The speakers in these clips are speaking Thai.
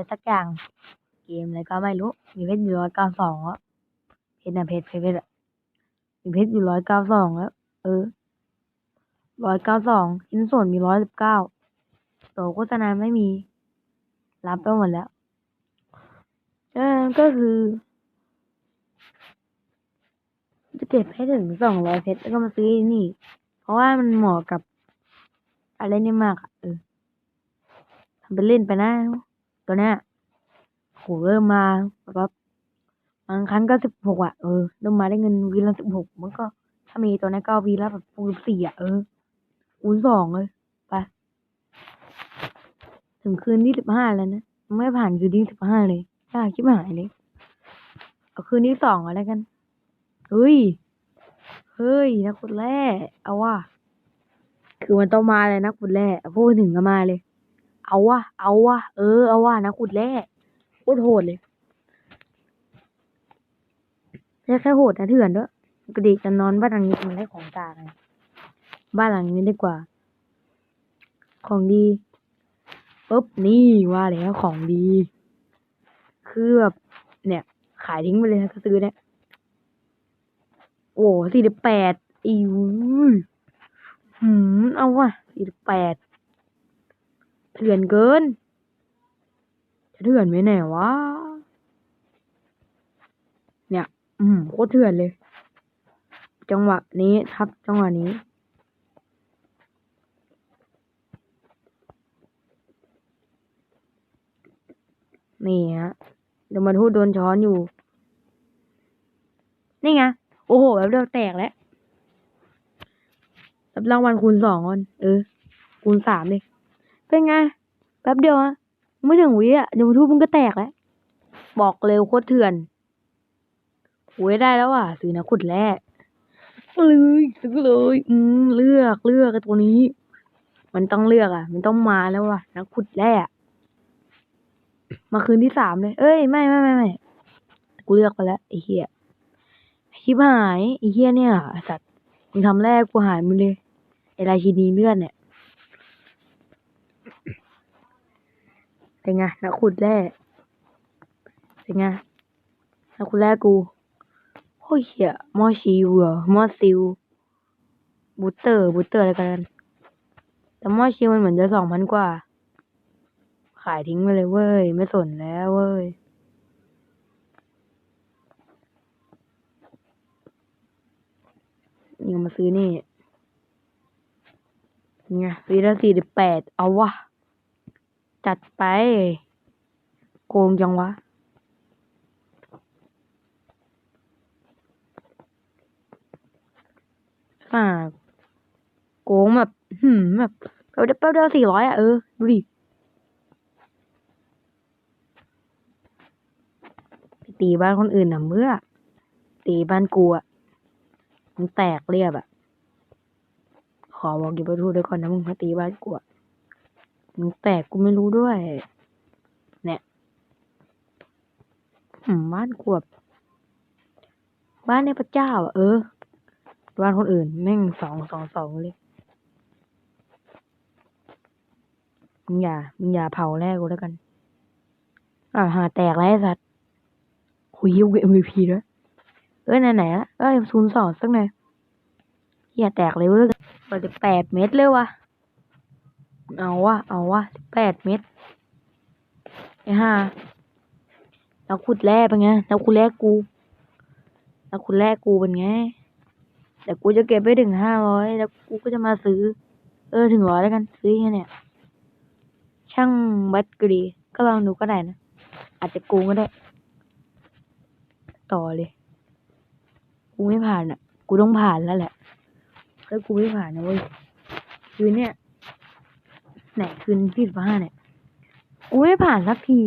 อะไรสักอย่าง เกมอะไรก็ไม่รู้ มีเพชรอยู่ร้อยเก้าสองอะเพชรนะเพชรเพชรเพชรอะมีเพชรอยู่ร้อยเก้าสองแล้วเออร้อยเก้าสองชิ้นส่วนมีร้อยสิบเก้าตัวโฆษณาไม่มี รับไปหมดแล้วเออก็คือจะเก็บให้ถึงสองร้อยเพชรแล้วก็มาซื้อนี่ เพราะว่ามันเหมาะกับอะไรนี่มากอะเออทำเป็นเล่นไปนะ ตัวเนี้ยโหเริ่มมาแบบบางครั้งก็สิบหกอะเออเริ่มมาได้เงินวีละสิบหกมันก็ ถ้ามีตัวนั้ก็วีละแบบคูสี่อะเออคูณสองเลยไปถึงคืนที่สิบห้าแล้วนะไม่ผ่านคืนที่สิบห้าเลยยากชิบหายเลยเอาคืนที่สองอะไรกันเฮ้ยเฮ้ยนักขุดแร่เอาว่ะคือมันต้องมาเลยนักขุดแร่พูดถึงก็มาเลย เอาวะเอาวะเออ เอาวะนักขุดแร่โคตรโหดเลยไม่แค่โหดนะเถื่อนด้วยกติจะนอนบ้านหลังนี้มันได้ของตาไงบ้านหลังนี้ดีกว่า ของดีปุ๊บนี่ว่าแล้วของดีคือแบบเนี่ย ขายทิ้งไปเลยนะซื้อเนี่ยโอ้สี่สิบแปดอีวหืมเอาว่ะสี่สิบแปด เถื่อนเกินจะเถื่อนไหมไหนวะ เนี่ย อืมโคตรเถื่อนเลย จังหวะนี้ทับจังหวะนี้ นี่ฮะเดี๋ยวมันพูดโดนช้อนอยู่ นี่ไง โอ้โห แบบเดียวแตกแล้วรับรางวัลคูณสองก่อน เออ คูณสามเลย เป็นไง แป๊บเดียวอะไม่ถึงวิอะเดี๋ยวมันทุบมันก็แตกแล้ว บอกเร็วโคตรเถื่อนโอ้ยได้แล้วอะซื้อนะขุดแร่เลยซื้อเลย อืมเลือกเลือกไอ้ตัวนี้ มันต้องเลือกอะ มันต้องมาแล้วว่ะนักขุดแร่อะมาคืนที่สามเลย เอ้ยไม่ไม่ไม่ไม่กูเลือกไปแล้วไอ้เหี้ยชิบหายไอ้เหี้ยเนี่ยไอ้สัตว์มึงทำแรกกูหายมึงเลยไอ้ราชินีเลือดเนี่ย เป็นไงนักขุดแร่เป็นไงนักขุดแร่กูโอ้ยเหี้ยมอชิวเหรอมอซิวบูเตอร์บูเตอร์อะไรกัน แต่มอชิวมันเหมือนจะสองพันกว่า ขายทิ้งไปเลยเว้ย ไม่สนแล้วเว้ยนี่มาซื้อนี่ไงซื้อละสี่สิบแปดเอาวะ จัดไป โกงจังวะ อ่า โกงแบบหืมแบบแป๊บเดียวแป๊บเดียวสี่ร้อยอะ เออ ดูดิตีบ้านคนอื่นน่ะเมื่อ ตีบ้านกูอะมันแตกเรียบอะ ขอบอกอย่าไปพูดด้วยก่อนนะมึงมาตีบ้านกูอะ มึงแตกกูไม่รู้ด้วย เนี่ยบ้านกูแบบบ้านในพระเจ้า เออ บ้านคนอื่น แม่งสองสองสองเลยมึงอย่ามึงอย่าเผาแรกกูแล้วกัน อ่าหาแตกแล้วไอ้สัตว์คุยยูเอ็มวีพีด้วย เอ้ยไหนๆละเอ้ยศูนย์สองสักหน่อยเฮียแตกเลยเว้ยเปิดแปดเม็ดเลยว่ะ เอาวะเอาวะแปดเม็ดไอ้ห่าแล้วขุดแร่เป็นไงแล้วขุดแร่กูแล้วขุดแร่กูเป็นไงเดี๋ยวกูจะเก็บไปถึงห้าร้อยแล้วกูก็จะมาซื้อ เออถึงร้อยแล้วกันซื้อแค่เนี่ย ช่างบัตรก็ดี ก็ลองดูก็ได้นะ อาจจะกูก็ได้ ต่อเลย กูไม่ผ่านอะ กูต้องผ่านแล้วแหละถ้ากูไม่ผ่านนะเว้ยคืนเนี่ย ไหนคืนที่สิบห้าเนี่ยกูไม่ผ่านสักที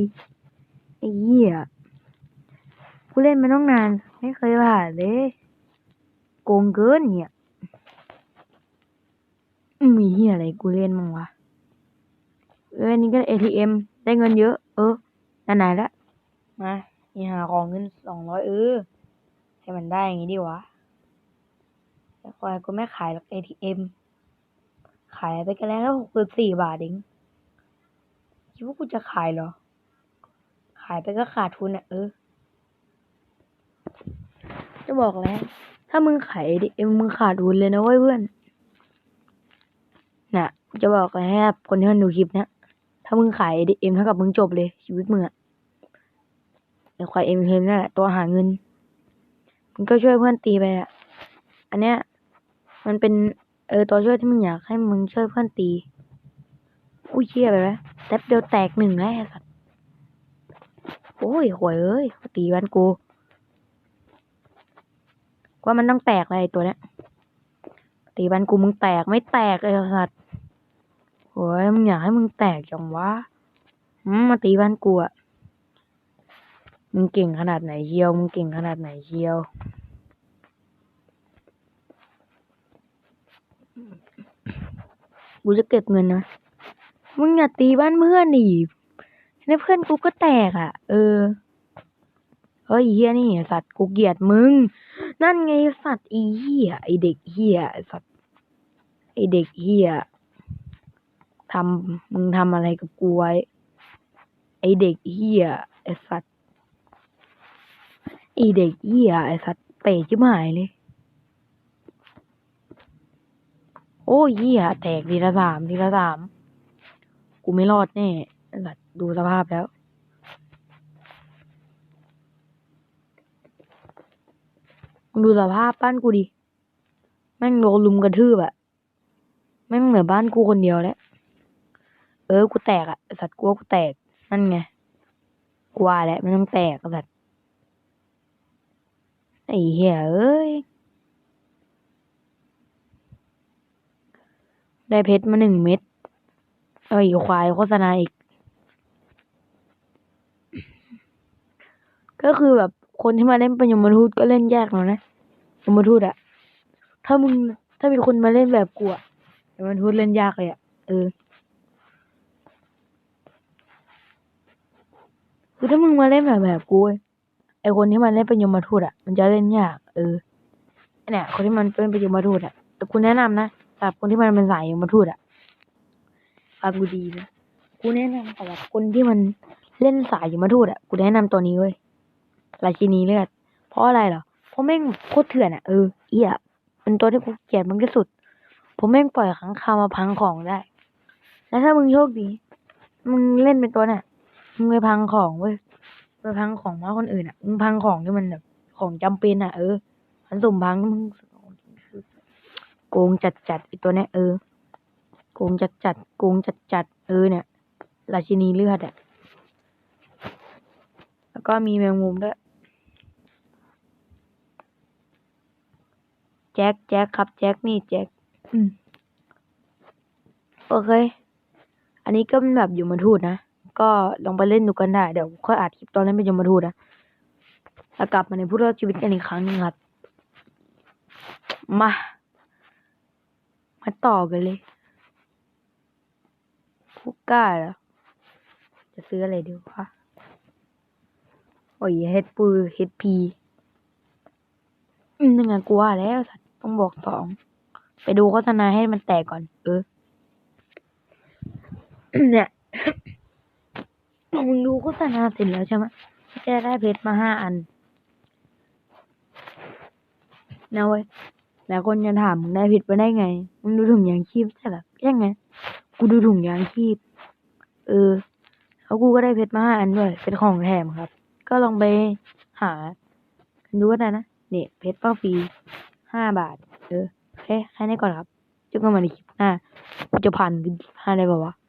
ไอ้เหี้ยกูเล่นมาต้องนาน ไม่เคยผ่านเลยโกงเกินเนี่ยมีเหี้ยอะไรกูเล่นมั้งวะเออนี่ก็ ATM ได้เงินเยอะ เออไหนๆละมานี่หาของเงินสองร้อยเออ ให้มันได้อย่างงี้ดีวะแต่ควายกูไม่ขายหรอก ATM ขายไปกันแล้วหกสิบสี่บาทเองคิดว่ากูจะขายเหรอ ขายไปก็ขาดทุนอะ เออ จะบอกแล้ว ถ้ามึงขายดิเอ็มมึงขาดทุนเลยนะเว้ยเพื่อน น่ะ จะบอกอะไรให้กับคนที่มันดูคลิปเนี้ยถ้ามึงขายดิเอ็มเท่ากับมึงจบเลย ชีวิตมึงอะไอ้ควายเอ็มเนั่นแหละตัวหาเงิน มึงก็ช่วยเพื่อนตีไปอะอันเนี้ย มันเป็น เออตัวช่วยที่มึงอยากให้มึงช่วยเพื่อนตีอุ้ยเชี่ยไปไหมแป๊บเดียวแตกหนึ่งแล้วไอ้สัสโอ้ยหวยเอ้ยตีบ้านกูว่ามันต้องแตกเลยไอ้ตัวเนี้ยตีบ้านกูมึงแตกไม่แตกเลยไอ้สัสโอ้ยมึงอยากให้มึงแตกจังวะอืมมาตีบ้านกูอะมึงเก่งขนาดไหนเชียว มึงเก่งขนาดไหนเชียว กูจะเก็บเงินนะ มึงอย่าตีบ้านเพื่อนดินี่เพื่อนกูก็แตกอะ เออ เฮ้ยเฮียนี่สัตว์กูเกลียดมึง นั่นไงสัตว์ไอีเฮียไอเด็กเฮียสัตว์ไอเด็กเฮียทำมึงทำอะไรกับกูไว้ ไอเด็กเฮียไอสัตว์ไอเด็กเฮียไอสัตว์เตะชิบหายเลย โอ้ยเฮียแตกทีละสามทีละสามกูไม่รอดแน่สัตว์ดูสภาพแล้ว ดูสภาพบ้านกูดิ แม่งโดนลุมกระทืบอะแม่งเหลือบ้านกูคนเดียวแล้ว เออ กูแตกอะสัตว์กูว่ากูแตก นั่นไงกูว่าแหละไม่ต้องแตกสัตว์ไอ้เหี้ยเอ้ย ได้เพชรมาหนึ่งเม็ดเอาอีกควายโฆษณาอีก ก็คือแบบคนที่มาเล่นเป็นยมทูตก็เล่นยากแล้วนะยมทูตอะถ้ามึงถ้ามีคนมาเล่นแบบกูอะยมทูตเล่นยากเลยอะเออคือถ้ามึงมาเล่นแบบแบบกูไอคนที่มันเล่นเป็นยมทูตอะมันจะเล่นยาก เออเนี่ยคนที่มันเป็นเป็นยมทูตอะแต่กูแนะนำนะ สำหรับคนที่มันเป็นสายยมทูตอะฟังกูดีนะกูแนะนำสำหรับคนที่มันเล่นสายยมทูตอะกูแนะนำตัวนี้เว้ยราชินีเลือด เพราะอะไรเหรอเพราะแม่งโคตรเถื่อนอะเออเอี้ยเป็นตัวที่กูเกลียดมันที่สุดผมแม่งปล่อยขังคาวมาพังของได้ แล้วถ้ามึงโชคดีมึงเล่นเป็นตัวน่ะมึงไปพังของเว้ยไปพังของมาคนอื่นอะมึงพังของที่มันแบบของจำเป็นอะเออมันสุ่มพังมึง โกงจัดจัดไอตัวเนี้ยเออ โกงจัดจัดโกงจัดจัดเออเนี่ยราชินีเลือดอะแล้วก็มีแมงมุมด้วย แจ็คแจ็คครับ แจ็คนี่แจ็คโอเค อันนี้ก็เป็นแบบอยู่มาทูตนะ ก็ลองไปเล่นดูกันได้ เดี๋ยวค่อยอัดคลิปตอนเล่นเป็นยมทูตนะแล้วกลับมาในผู้รอดชีวิตกันอีกครั้งนึงครับ มา มาต่อกันเลยผู้กล้าเหรอจะซื้ออะไรดีวะโอ้ยเฮดปูเฮดพีอืมยังไงกูว่าแล้วสัตว์ต้องบอกสองไปดูโฆษณาให้มันแตกก่อน เออ เนี่ยมึงดูโฆษณาเสร็จแล้วใช่ไหมจะได้เพชรมาห้าอันนะเว้ย แล้วคนจะถามมึงได้เพชรมาได้ไง มึงดูถุงยางชีพใช่หรอยังไง กูดูถุงยางชีพ เออ แล้วกูก็ได้เพชรมาห้าอันด้วย เป็นของแถมครับ ก็ลองไปหาดูก็ได้นะเนี่ยเพชรเป้าฟรีห้าบาท เออโอเคแค่นี้ก่อนครับเจอกันใหม่ในคลิปหน้ากูจะผ่านห้าได้ป่าวะ